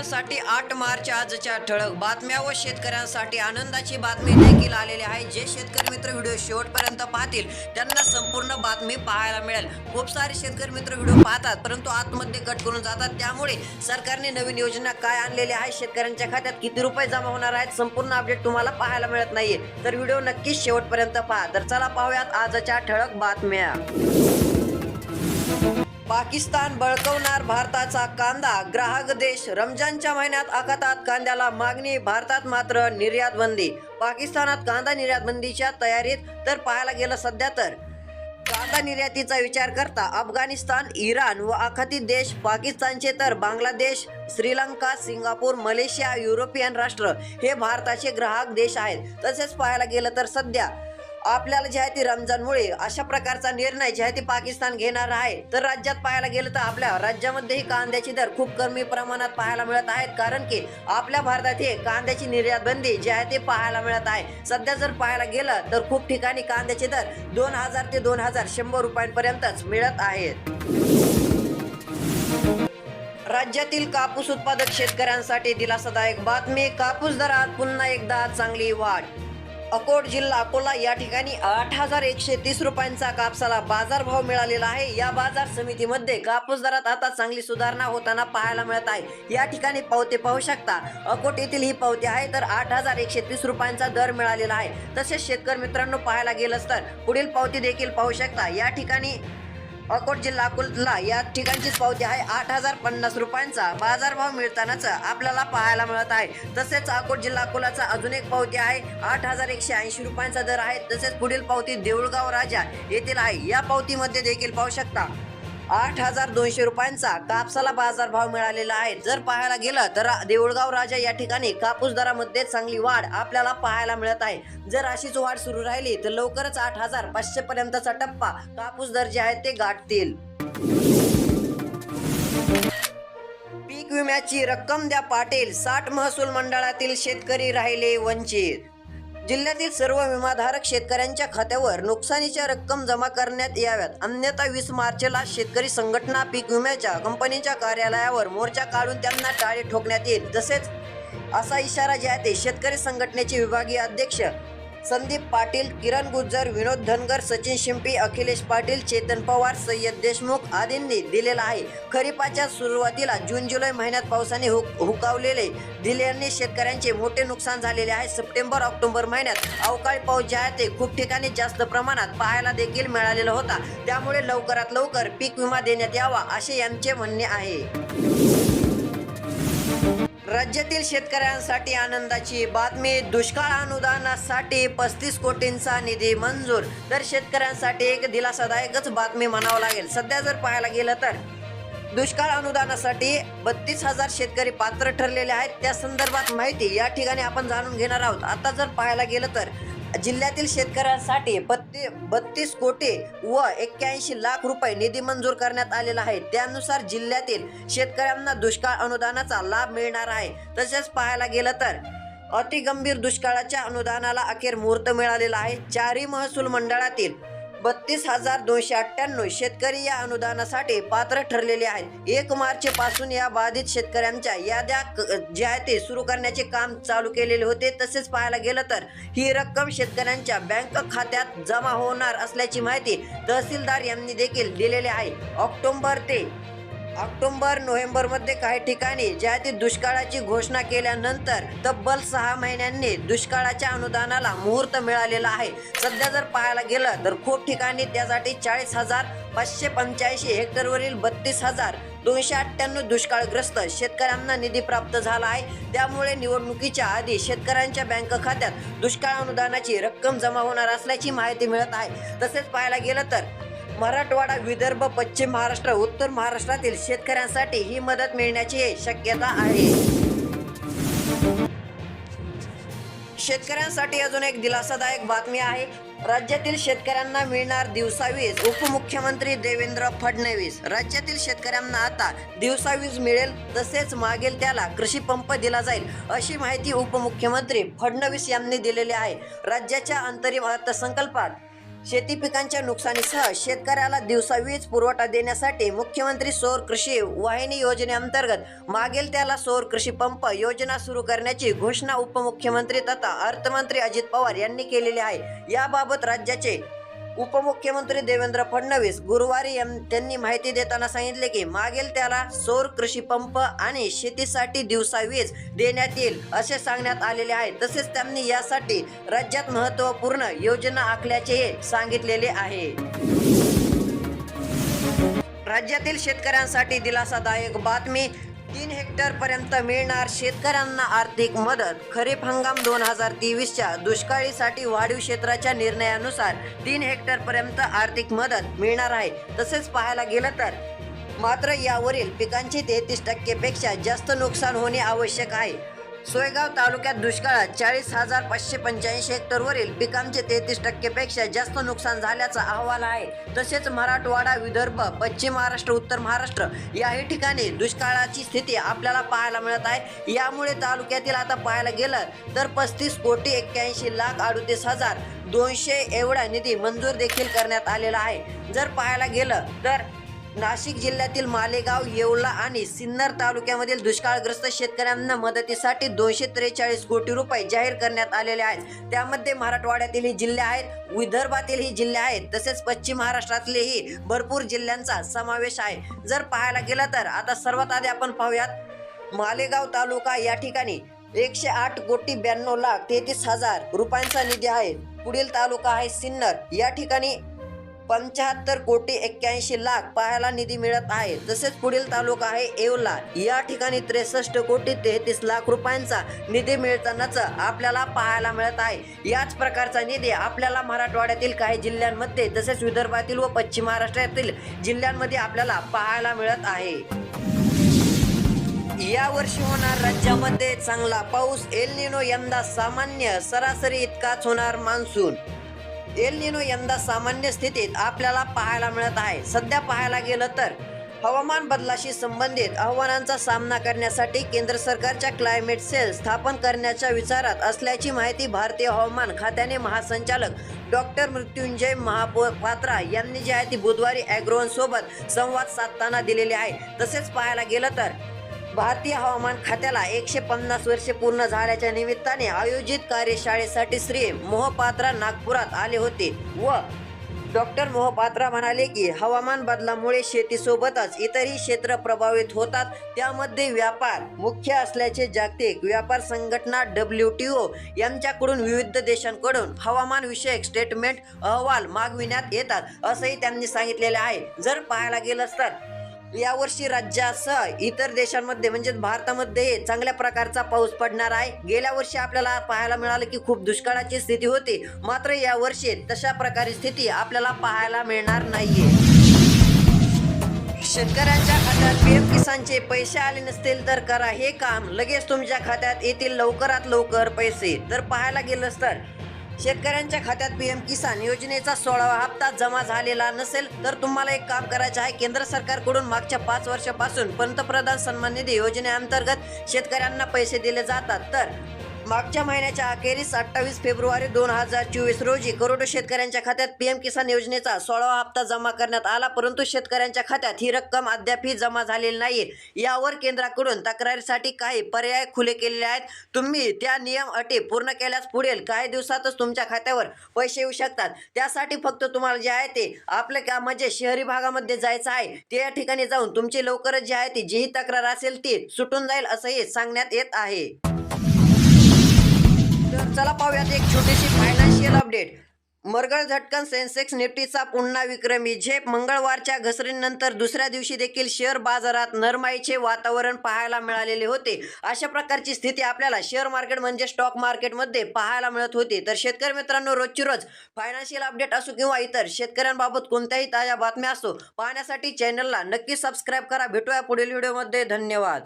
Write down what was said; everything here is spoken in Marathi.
शेतकऱ्यांसाठी आठ मार्च आजच्या ठळक बातम्या व शेतकऱ्यांसाठी आनंदाची बातमी देखील आलेली आहे. जे शेतकरी मित्र व्हिडिओ शेवटपर्यंत पाहतील त्यांना संपूर्ण बातमी पाहायला मिळेल. खूप सारे शेतकरी मित्र व्हिडिओ पाहतात परंतु आतमध्ये कट करून जातात. त्यामुळे सरकारने नवीन योजना काय आणलेली आहे शेतकऱ्यांच्या खात्यात किती रुपये जमा होणार आहेत संपूर्ण अपडेट तुम्हाला पाहायला मिळत नाहीये. तर व्हिडिओ नक्कीच शेवटपर्यंत पहा. तर चला पाहूयात आजच्या ठळक बातम्या. पाकिस्तान बळकवणार भारताचा कांदा. ग्राहक देश रमजानच्या महिन्यात आखातात कांद्याला मागणी भारतात मात्र निर्यात बंदी पाकिस्तानात कांदा निर्यात बंदीच्या तयारीत तर पाहायला गेलं सध्या तर. कांदा निर्यातीचा विचार करता अफगाणिस्तान इराण व आखाती देश पाकिस्तानचे तर Bangladesh Sri Lanka Singapore Malaysia European राष्ट्र हे भारताचे ग्राहक देश आहेत. तसेच पाहायला गेलं तर सध्या आपल्याला जे आहे ते रमजानमुळे अशा प्रकारचा निर्णय जे आहे ते पाकिस्तान घेणार आहे. तर राज्यात पाहायला गेलं तर आपल्या राज्यामध्येही कांद्याचे दर खूप कमी प्रमाणात पाहायला मिळत आहेत. कारण की आपल्या भारतात हे कांद्याची निर्यात बंदी जे आहे ते पाहायला मिळत आहे. सध्या जर पाहायला गेलं तर खूप ठिकाणी कांद्याचे दर दोन हजार ते दोन हजार शंभर रुपयांपर्यंतच मिळत आहेत. राज्यातील कापूस उत्पादक शेतकऱ्यांसाठी दिलासादायक बातमी कापूस दरात पुन्हा एकदा चांगली वाढ अकोट जिल्हा अकोला या ठिकाणी आठ हजार एकशे तीस रुपयांचा कापसाला बाजारभाव मिळालेला आहे. या बाजार समितीमध्ये कापूस दरात आता चांगली सुधारणा होताना पाहायला मिळत आहे. या ठिकाणी पावते पाहू शकता अकोट येथील ही पावती आहे तर आठ हजार एकशे तीस रुपयांचा दर मिळालेला आहे. तसेच शेतकरी मित्रांनो पाहायला गेलंच तर पुढील पावती देखील पाहू शकता. या ठिकाणी अकोट जिल्हा अकोला या ठिकाणचीच पावती आहे. आठ हजार पन्नास रुपयांचा बाजारभाव मिळतानाच आपल्याला पाहायला मिळत आहे. तसेच अकोट जिल्हा अकोलाचा अजून एक पावती आहे. आठ हजार एकशे ऐंशी रुपयांचा दर आहे. तसेच पुढील पावती देऊळगाव राजा येथील आहे. या पावतीमध्ये देखील पाहू शकता. आठ हजार दोनशे रुपयांचा कापसाला बाजारभाव मिळालेला आहे. जर पाहायला गेलं तर देऊळगाव राजा या ठिकाणी कापूस दरामध्ये चांगली वाढ आपल्याला पाहायला मिळत आहे. जर अशीच वाढ सुरू राहिली तर लवकरच आठ हजार पाचशे पर्यंतचा टप्पा कापूस दर जे आहेत ते गाठतील. पीक विम्याची रक्कम द्या पाटील. साठ महसूल मंडळातील शेतकरी राहिले वंचित. जिल्ह्यातील सर्व विमाधारक शेतकऱ्यांच्या खात्यावर नुकसानीच्या रक्कम जमा करण्यात याव्यात. अन्यथा वीस मार्चला शेतकरी संघटना पीक विम्याच्या कंपनीच्या कार्यालयावर मोर्चा काढून त्यांना टाळे ठोकण्यात येईल. तसेच असा इशारा जे आहे ते शेतकरी संघटनेचे विभागीय अध्यक्ष संदीप पाटील किरण गुज्जर विनोद धनगर सचिन शिंपी अखिलेश पाटील चेतन पवार सय्यद देशमुख आदींनी दिलेला आहे. खरीपाच्या सुरुवातीला जून जुलै महिन्यात पावसाने हुक हुकावलेले दिल्याने शेतकऱ्यांचे मोठे नुकसान झालेले आहे. सप्टेंबर ऑक्टोबर महिन्यात अवकाळी पाऊस जे आहे ते खूप ठिकाणी जास्त प्रमाणात पाहायला देखील मिळालेला होता. त्यामुळे लवकरात लवकर पीक विमा देण्यात यावा असे यांचे म्हणणे आहे. राज्यातील शेतकऱ्यांसाठी आनंदाची बातमी दुष्काळ अनुदानासाठी पस्तीस कोटींचा निधी मंजूर. तर शेतकऱ्यांसाठी एक दिलासादायकच बातमी म्हणावं लागेल. सध्या जर पाहायला गेलं तर दुष्काळ अनुदानासाठी बत्तीस हजार शेतकरी पात्र ठरलेले आहेत. त्या संदर्भात माहिती या ठिकाणी आपण जाणून घेणार आहोत. आता जर पाहायला गेलं तर जिल्ह्यातील शेतकऱ्यांसाठी बत्ती बत्तीस कोटी व एक्क्याऐंशी लाख रुपये निधी मंजूर करण्यात आलेला आहे. त्यानुसार जिल्ह्यातील शेतकऱ्यांना दुष्काळ अनुदानाचा लाभ मिळणार आहे. तसेच पाहायला गेलं तर अतिगंभीर दुष्काळाच्या अनुदानाला अखेर मुहूर्त मिळालेला आहे. चारी महसूल मंडळातील बत्तीस हजार दोनशे अठ्ठ्याण्णव शेतकरी या अनुदानासाठी पात्र ठरलेले आहेत. एक मार्च पासून या बाधित शेतकऱ्यांच्या याद्या क- जे आहे ते सुरू करण्याचे काम चालू केलेले होते. तसेच पाहायला गेलं तर ही रक्कम शेतकऱ्यांच्या बँक खात्यात जमा होणार असल्याची माहिती तहसीलदार यांनी देखील दिलेली आहे. ऑक्टोबर ते ऑक्टोबर नोव्हेंबरमध्ये काही ठिकाणी ज्या दुष्काळाची घोषणा केल्यानंतर तब्बल सहा महिन्यांनी दुष्काळाच्या अनुदानाला मुहूर्त मिळालेला आहे. सध्या जर पाहायला गेलं तर खूप ठिकाणी त्यासाठी चाळीस हजार पाचशे पंच्याऐंशी हेक्टरवरील बत्तीस हजार दोनशे अठ्ठ्याण्णव दुष्काळग्रस्त शेतकऱ्यांना निधी प्राप्त झाला आहे. त्यामुळे निवडणुकीच्या आधी शेतकऱ्यांच्या बँक खात्यात दुष्काळ अनुदानाची रक्कम जमा होणार असल्याची माहिती मिळत आहे. तसेच पाहायला गेलं तर मराठवाडा विदर्भ पश्चिम महाराष्ट्र उत्तर महाराष्ट्रातील शेतकऱ्यांसाठी ही मदत मिळण्याची शक्यता आहे. शेतकऱ्यांसाठी अजून एक दिलासादायक बातमी आहे. राज्यातील शेतकऱ्यांना मिळणार दिवसावीज उपमुख्यमंत्री देवेंद्र फडणवीस. राज्यातील शेतकऱ्यांना आता दिवसावीज मिळेल तसेच मागेल त्याला कृषी पंप दिला जाईल अशी माहिती उपमुख्यमंत्री फडणवीस यांनी दिलेली आहे. राज्याच्या अंतरिम अर्थसंकल्पात शेती पिकांच्या नुकसानीसह शेतकऱ्याला दिवसा वीज पुरवठा देण्यासाठी मुख्यमंत्री सौर कृषी वाहिनी योजनेअंतर्गत मागेल त्याला सौर कृषी पंप योजना सुरू करण्याची घोषणा उपमुख्यमंत्री तथा अर्थमंत्री अजित पवार यांनी केलेली आहे. याबाबत राज्याचे उपमुख्यमंत्री देवेंद्र फडणवीस गुरुवारी त्यांनी माहिती देताना सांगितले की मागेल त्याला सौर कृषी पंप आणि शेतीसाठी दिवसा वीज देण्यात येईल असे सांगण्यात आलेले आहे. तसेच त्यांनी यासाठी राज्यात महत्त्वपूर्ण योजना आखल्याचे सांगितलेले आहे. राज्यातील शेतकऱ्यांसाठी दिलासादायक बातमी तीन हेक्टर पर्यंत मिळणार शेतकऱ्यांना आर्थिक मदत. खरीप हंगाम दोन हजार तेवीसच्या दुष्काळीसाठी वाढीव क्षेत्राच्या निर्णयानुसार तीन हेक्टर पर्यंत आर्थिक मदत मिळणार आहे. तसेच पाहायला गेलं तर मात्र यावरील पिकांची तेहतीस टक्केपेक्षा जास्त नुकसान होणे आवश्यक आहे. सोयगाव तालुक्यात दुष्काळात चाळीस हजार पाचशे पंच्याऐंशी हेक्टरवरील पिकांचे तेहतीस टक्केपेक्षा जास्त नुकसान झाल्याचा अहवाल आहे. तसेच मराठवाडा विदर्भ पश्चिम महाराष्ट्र उत्तर महाराष्ट्र याही ठिकाणी दुष्काळाची स्थिती आपल्याला पाहायला मिळत आहे. यामुळे तालुक्यातील आता पाहायला गेलं तर पस्तीस कोटी एक्क्याऐंशी लाख अडतीस हजार दोनशे एवढा निधी मंजूर देखील करण्यात आलेला आहे. जर पाहायला गेलं तर नाशिक जिल्ह्यातील मालेगाव येवला आणि सिन्नर तालुक्यामधील दुष्काळग्रस्त शेतकऱ्यांना मदतीसाठी दोनशे त्रेचाळीस कोटी रुपये जाहीर करण्यात आलेले आहेत. त्यामध्ये मराठवाड्यातीलही जिल्हे आहेत विदर्भातीलही जिल्हे आहेत तसेच पश्चिम महाराष्ट्रातलेही भरपूर जिल्ह्यांचा समावेश आहे. जर पाहायला गेलं तर आता सर्वात आधी आपण पाहूयात मालेगाव तालुका या ठिकाणी एकशे आठ कोटी ब्याण्णव लाख तेहतीस हजार रुपयांचा निधी आहे. पुढील तालुका आहे सिन्नर. या ठिकाणी पंच्याहत्तर कोटी एक्क्याऐंशी लाख पाहायला निधी मिळत आहे. तसेच पुढील तालुका आहे येवला. या ठिकाणी त्रेसष्ट कोटी तेहतीस लाख रुपयांचा निधी मिळतानाच आपल्याला पाहायला मिळत आहे. याच प्रकारचा निधी आपल्याला मराठवाड्यातील काही जिल्ह्यांमध्ये तसेच विदर्भातील व पश्चिम महाराष्ट्रातील जिल्ह्यांमध्ये आपल्याला पाहायला मिळत आहे. या वर्षी होणार राज्यामध्ये चांगला पाऊस. एल निनो यंदा सामान्य सरासरी इतकाच होणार मान्सून. एल निनो यंदा सामान्य स्थितीत आपल्याला पाहायला मिळत आहे. सध्या पाहायला गेलं तर हवामान बदलाशी संबंधित आव्हानांचा सामना करण्यासाठी केंद्र सरकारच्या क्लायमेट सेल स्थापन करण्याच्या विचारात असल्याची माहिती भारतीय हवामान खात्याने महासंचालक डॉक्टर मृत्युंजय महापात्रा यांनी जी आहे ती बुधवारी अॅग्रोनसोबत संवाद साधताना दिलेली आहे. तसेच पाहायला गेलं तर भारतीय हवामान खात्याला एकशे पन्नास वर्षे पूर्ण झाल्याच्या निमित्ताने आयोजित कार्यशाळेसाठी श्री मोहपात्रा नागपुरात आले होते व डॉक्टर मोहपात्रा म्हणाले की हवामान बदलामुळे शेतीसोबतच इतरही क्षेत्र प्रभावित होतात. त्यामध्ये व्यापार मुख्य असल्याचे जागतिक व्यापार संघटना डब्ल्यू टी ओ यांच्याकडून विविध देशांकडून हवामान विषयक स्टेटमेंट अहवाल मागविण्यात येतात असंही त्यांनी सांगितलेले आहे. जर पाहायला गेलं तर यावर्षी राज्यासह इतर देशांमध्ये म्हणजे भारतामध्ये चांगल्या प्रकारचा पाऊस पडणार आहे. गेल्या वर्षी आपल्याला पाहायला मिळालं की खूप दुष्काळाची स्थिती होती. मात्र या वर्षी तशा प्रकारे स्थिती आपल्याला पाहायला मिळणार नाहीये. शेतकऱ्यांच्या खात्यात पीएम किसानचे पैसे आले नसतील तर करा हे काम. लगेच तुमच्या खात्यात येतील लवकरात लवकर पैसे. तर पाहायला गेलंच तर शेतकऱ्यांच्या खात्यात पीएम किसान योजनेचा सोळावा हप्ता जमा झालेला नसेल तर तुम्हाला एक काम करायचं आहे. केंद्र सरकारकडून मागच्या पाच वर्षापासून पंतप्रधान सन्मान निधी योजनेअंतर्गत शेतकऱ्यांना पैसे दिले जातात. तर मागच्या महिन्याच्या अखेरीस अठ्ठावीस फेब्रुवारी दोन हजार चोवीस रोजी करोडो शेतकऱ्यांच्या खात्यात पीएम किसान योजनेचा सोळावा हप्ता जमा करण्यात आला परंतु शेतकऱ्यांच्या खात्यात ही रक्कम अद्यापही जमा झालेली नाही यावर केंद्राकडून तक्रारीसाठी काही पर्याय खुले केलेले आहेत. तुम्ही त्या नियम अटी पूर्ण केल्यास पुढील काही दिवसातच तुमच्या खात्यावर पैसे येऊ शकतात. त्यासाठी फक्त तुम्हाला जे आहे ते आपलं का म्हणजे शहरी भागामध्ये जायचं आहे. त्या ठिकाणी जाऊन तुमची लवकरच जी आहे ती जीही तक्रार असेल ती सुटून जाईल असंही सांगण्यात येत आहे. तर चला पाहूयात एक छोटीशी फायनान्शियल अपडेट मरगळ झटकन सेन्सेक्स निफ्टीचा पुन्हा विक्रमी झेप. मंगळवारच्या घसरणीनंतर दुसऱ्या दिवशी देखील शेअर बाजारात नरमाईचे वातावरण पाहायला मिळालेले होते. अशा प्रकारची स्थिती आपल्याला शेअर मार्केट म्हणजे स्टॉक मार्केटमध्ये पाहायला मिळत होती. तर शेतकरी मित्रांनो रोजची रोज फायनान्शियल अपडेट असो किंवा इतर शेतकऱ्यांबाबत कोणत्याही ताज्या बातम्या असो पाहण्यासाठी चॅनलला नक्की सबस्क्राईब करा. भेटूया पुढील व्हिडिओमध्ये धन्यवाद.